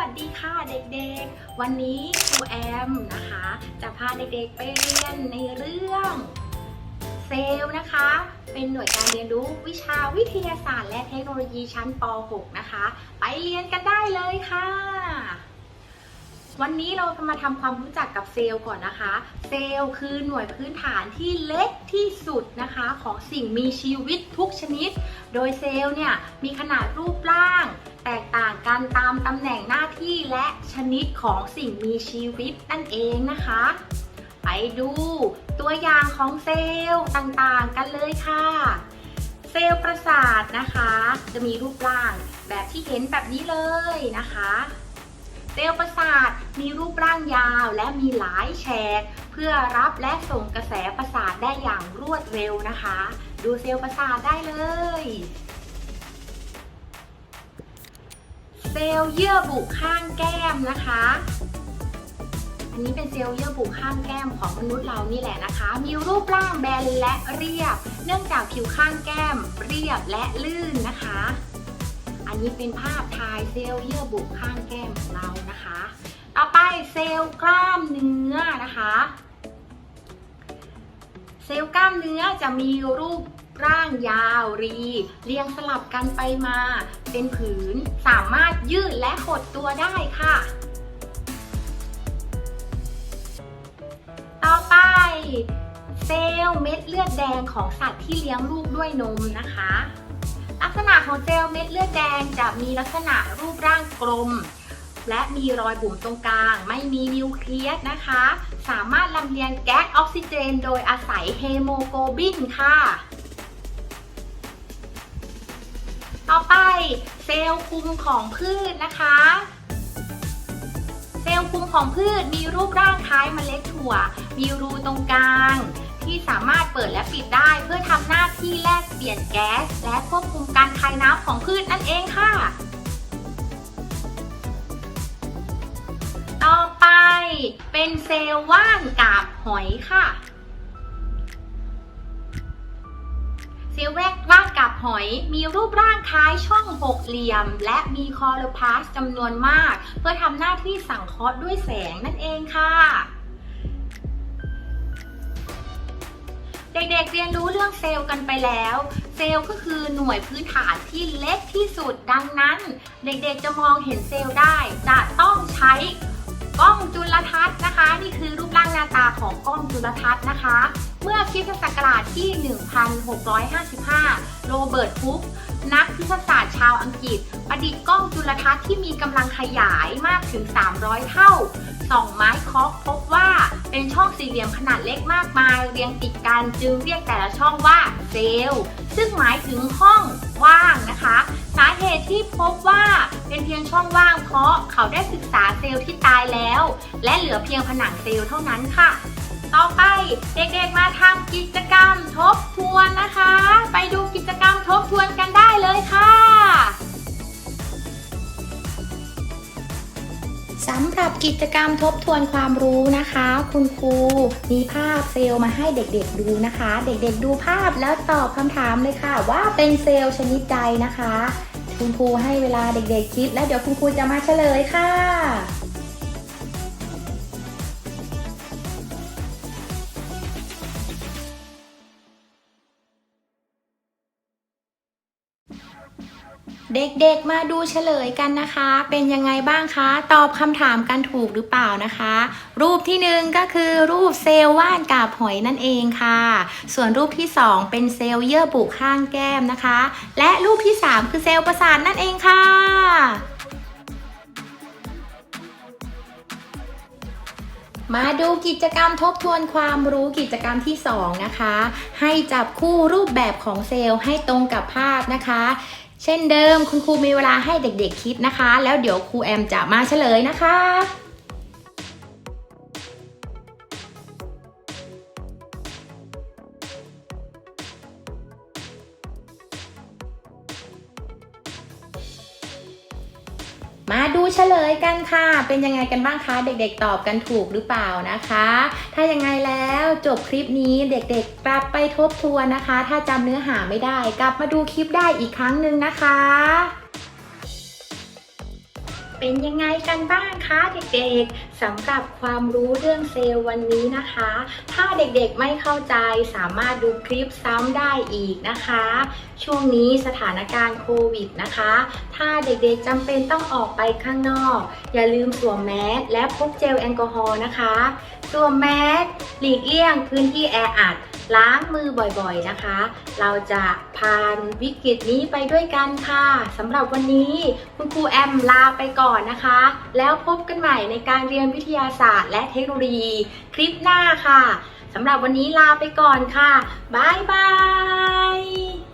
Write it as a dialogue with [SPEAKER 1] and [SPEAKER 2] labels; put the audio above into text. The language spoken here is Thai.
[SPEAKER 1] วัสดีค่ะเด็กๆ วันนี้ครูแอมนะคะ จะพาเด็กๆไปเรียนในเรื่องเซลล์นะคะ เป็นหน่วยการเรียนรู้วิชาวิทยาศาสตร์และเทคโนโลยีชั้นป .6 นะคะ ไปเรียนกันได้เลยค่ะ วันนี้เราจะมาทำความรู้จักกับเซลล์ก่อนนะคะ เซลล์คือหน่วยพื้นฐานที่เล็กที่สุดนะคะ ของสิ่งมีชีวิตทุกชนิด โดยเซลล์เนี่ยมีขนาดรูปร่าง แตกต่างกันตามตำแหน่งหน้าที่และชนิดของสิ่งมีชีวิตนั่นเองนะคะ ไปดูตัวอย่างของเซลล์ต่างๆกันเลยค่ะ เซลล์ประสาทนะคะ จะมีรูปร่างแบบที่เห็นแบบนี้เลยนะคะเซลล์ประสาทมีรูปร่างยาวและมีหลายแฉกเพื่อรับและส่งกระแสประสาทได้อย่างรวดเร็วนะคะ ดูเซลล์ประสาทได้เลย เซลล์เยื่อบุข้างแก้มนะคะ อันนี้เป็นเซลล์เยื่อบุข้างแก้มของมนุษย์เรานี่แหละนะคะ มีรูปร่างแบนและเรียบ เนื่องจากผิวข้างแก้มเรียบและลื่นนะคะ อันนี้เป็นภาพถ่ายเซลล์เยื่อบุข้างแก้มของเรานะคะ ต่อไปเซลล์กล้ามเนื้อนะคะ เซลล์กล้ามเนื้อจะมีรูป ร่างยาวรี เรียงสลับกันไปมา เป็นผืนสามารถยืดและหดตัวได้ค่ะ ต่อไปเซลล์เม็ดเลือดแดงของสัตว์ที่เลี้ยงลูกด้วยนมนะคะ ลักษณะของเซลล์เม็ดเลือดแดงจะมีลักษณะรูปร่างกลมและมีรอยบุ๋มตรงกลาง ไม่มีนิวเคลียสนะคะ สามารถลำเลียงแก๊สออกซิเจน โดยอาศัยเฮโมโกลบินค่ะ ต่อไปเซลล์คุมของพืชนะคะ เซลล์คุมของพืชมีรูปร่างคล้ายเมล็ดถั่ว มีรูตรงกลาง ที่สามารถเปิดและปิดได้เพื่อทำหน้าที่แลกเปลี่ยนแก๊ส และควบคุมการคายน้ำของพืชนั่นเองค่ะ ต่อไปเป็นเซลล์ว่านกาบหอยค่ะ เซลแวกว่านกาบหอยมีรูปร่างคล้ายช่องหกเหลี่ยม และมีคอโลพาสจำนวนมาก เพื่อทำหน้าที่สังเคราะห์ด้วยแสงนั่นเองค่ะเด็กๆเรียนรู้เรื่องเซลล์กันไปแล้ว เซลล์ก็คือหน่วยพื้นฐานที่เล็กที่สุดดังนั้น เด็กๆจะมองเห็นเซลล์ได้ จะต้องใช้ กล้องจุลทรรศน์นะคะ นี่คือรูปร่างหน้าตาของกล้องจุลทรรศน์นะคะ เมื่อคริสตศักราชที่ 1655 โรเบิร์ตพุกนักพิษศาสตร์ชาวอังกฤษ ประดิษฐ์กล้องจุลทรรศน์ที่มีกำลังขยายมากถึง 300 เท่าส่องไม้เคาะพบว่าเป็นช่องสี่เหลี่ยมขนาดเล็กมากมาย เรียงติดกันจึงเรียกแต่ละช่องว่าเซลล์ซึ่งหมายถึงห้อง ว่างนะคะ สาเหตุที่พบว่าเป็นเพียงช่องว่างเพราะเขาได้ศึกษาเซลล์ที่ตายแล้ว และเหลือเพียงผนังเซลล์เท่านั้นค่ะ ต่อไปเด็กๆมาทำกิจกรรมทบทวน กิจกรรมทบทวนความรู้นะคะ คุณครูมีภาพเซลล์มาให้เด็กๆดูนะคะ เด็กๆดูภาพแล้วตอบคำถามเลยค่ะ ว่าเป็นเซลล์ชนิดใดนะคะ คุณครูให้เวลาเด็กๆคิด แล้วเดี๋ยวคุณครูจะมาเฉลยค่ะ เด็กๆ มาดูเฉลยกันนะคะ เป็นยังไงบ้างคะ ตอบคำถามกันถูกหรือเปล่านะคะ รูปที่หนึ่งก็คือรูปเซลล์ว่านกาบหอยนั่นเองค่ะ ส่วนรูปที่สองเป็นเซลล์เยื่อบุข้างแก้มนะคะ และรูปที่สามคือเซลล์ประสาทนั่นเองค่ะมาดูกิจกรรมทบทวนความรู้กิจกรรมที่ 2 นะคะ ให้จับคู่รูปแบบของเซลล์ให้ตรงกับภาพนะคะ เช่นเดิมคุณครูมีเวลาให้เด็กๆคิดนะคะ แล้วเดี๋ยวครูแอมจะมาเฉลยนะคะ มาดูเฉลยกันค่ะ เป็นยังไงกันบ้างคะ เด็กๆตอบกันถูกหรือเปล่านะคะ ถ้ายังไงแล้วจบคลิปนี้เด็กๆกลับไปทบทวนนะคะ ถ้าจำเนื้อหาไม่ได้ กลับมาดูคลิปได้อีกครั้งหนึ่งนะคะ เป็นยังไงกันบ้างคะเด็กๆสำหรับความรู้เรื่องเซลล์วันนี้นะคะ ถ้าเด็กๆไม่เข้าใจสามารถดูคลิปซ้ำได้อีกนะคะ ช่วงนี้สถานการณ์โควิดนะคะ ถ้าเด็กๆจำเป็นต้องออกไปข้างนอก อย่าลืมสวมแมสและพกเจลแอลกอฮอล์นะคะสวมแมสหลีกเลี่ยงพื้นที่แออัด ล้างมือบ่อยๆนะคะ เราจะผ่านวิกฤตนี้ไปด้วยกันค่ะสำหรับวันนี้คุณครูแอมลาไปก่อนนะคะ แล้วพบกันใหม่ในการเรียนวิทยาศาสตร์ และเทคโนโลยีคลิปหน้าค่ะสำหรับวันนี้ลาไปก่อนค่ะบ๊ายบาย